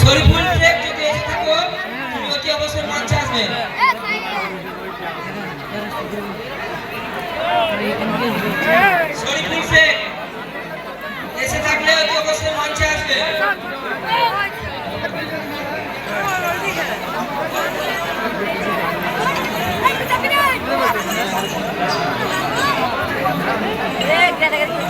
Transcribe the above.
শরীফুল শেখ যদি এসে থাকো তুমি অতি অবশ্যই মঞ্চে আসবে? শরীফুল শেখ এসে থাকলে অতি অবশ্যই মঞ্চে আসবে। Eh,